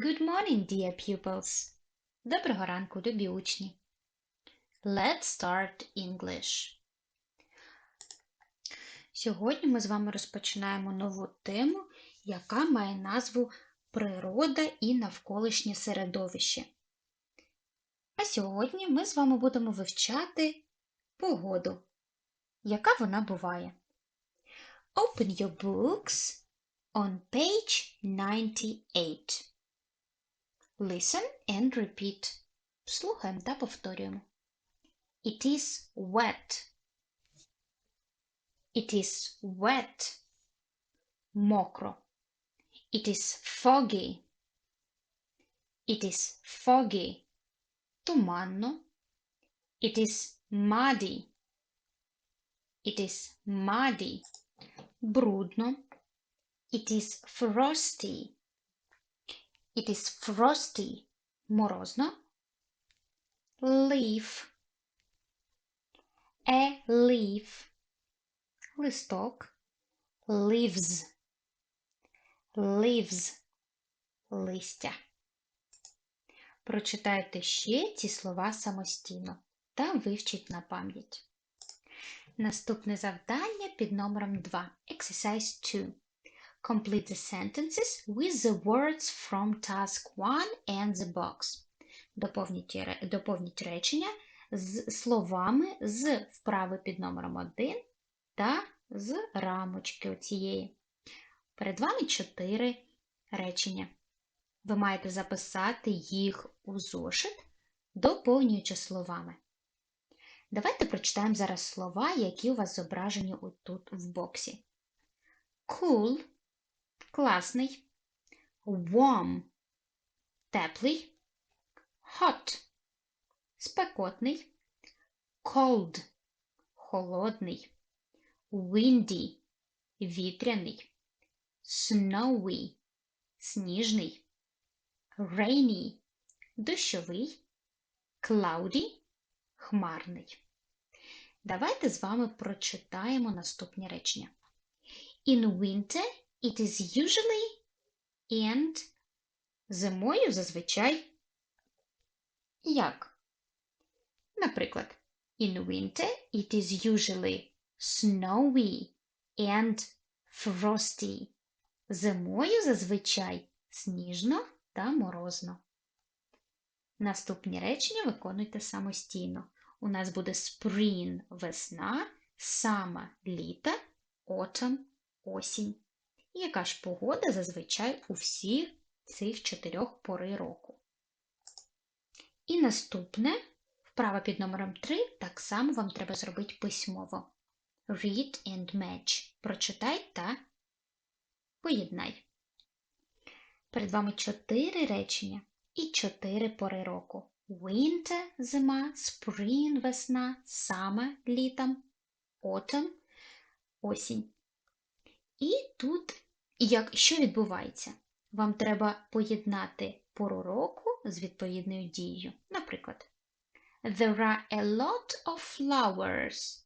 Good morning, dear pupils. Доброго ранку, любі учні. Let's start English. Сьогодні ми з вами розпочинаємо нову тему, яка має назву Природа і навколишнє середовище. А сьогодні ми з вами будемо вивчати погоду. Яка вона буває? Open your books on page 98. Listen and repeat. Слухаємо та повторюємо. It is wet. It is wet. Мокро. It is foggy. It is foggy. Туманно. It is muddy. It is muddy. Брудно. It is frosty. It is frosty. Морозно. Leaf. A leaf. Листок. Leaves. Leaves. Листя. Прочитайте ще ці слова самостійно та вивчіть на пам'ять. Наступне завдання під номером 2. Exercise 2. Complete the sentences with the words from task 1 and the box. Доповніть, доповніть речення з словами з вправи під номером 1 та з рамочки оцієї. Перед вами чотири речення. Ви маєте записати їх у зошит, доповнюючи словами. Давайте прочитаємо зараз слова, які у вас зображені тут в боксі. Cool – класний, warm – теплий, hot – спекотний, cold – холодний, windy – вітряний, snowy – сніжний, rainy – дощовий, cloudy – хмарний. Давайте з вами прочитаємо наступні речення. In winter it is usually and зимою зазвичай як? Наприклад, in winter it is usually snowy and frosty. Зимою зазвичай сніжно та морозно. Наступні речення виконуйте самостійно. У нас буде spring – весна, summer – літо, autumn – осінь. Яка ж погода зазвичай у всіх цих чотирьох пори року? І наступне, вправа під номером 3, так само вам треба зробити письмово. Read and match. Прочитай та поєднай. Перед вами чотири речення і чотири пори року. Winter – зима, spring – весна, summer – літом, autumn – осінь. І тут як, що відбувається? Вам треба поєднати пору року з відповідною дією. Наприклад, There are a lot of flowers.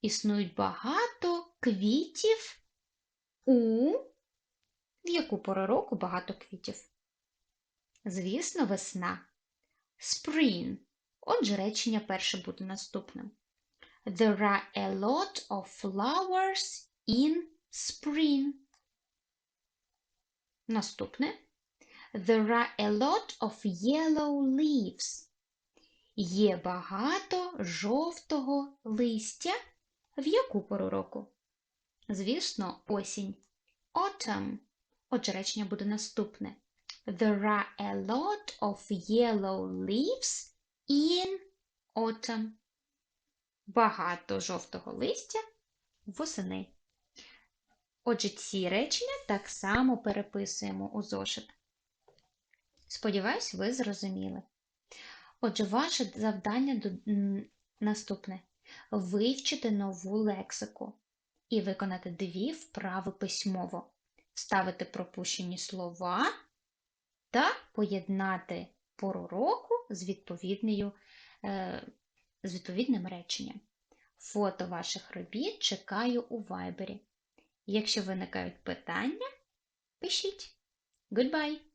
Існують багато квітів у в яку пору року багато квітів? Звісно, весна. Spring. Отже, речення перше буде наступним. There are a lot of flowers in spring. Наступне. There are a lot of yellow leaves. Є багато жовтого листя. В яку пору року? Звісно, осінь. Autumn. Отже, речення буде наступне. There are a lot of yellow leaves in autumn. Багато жовтого листя восени. Отже, ці речення так само переписуємо у зошит. Сподіваюсь, ви зрозуміли. Отже, ваше завдання наступне: вивчити нову лексику і виконати дві вправи письмово, вставити пропущені слова та поєднати пору року з, відповідною, е, з відповідним реченням. Фото ваших робіт чекаю у вайбері. Якщо виникають питання, пишіть. Goodbye!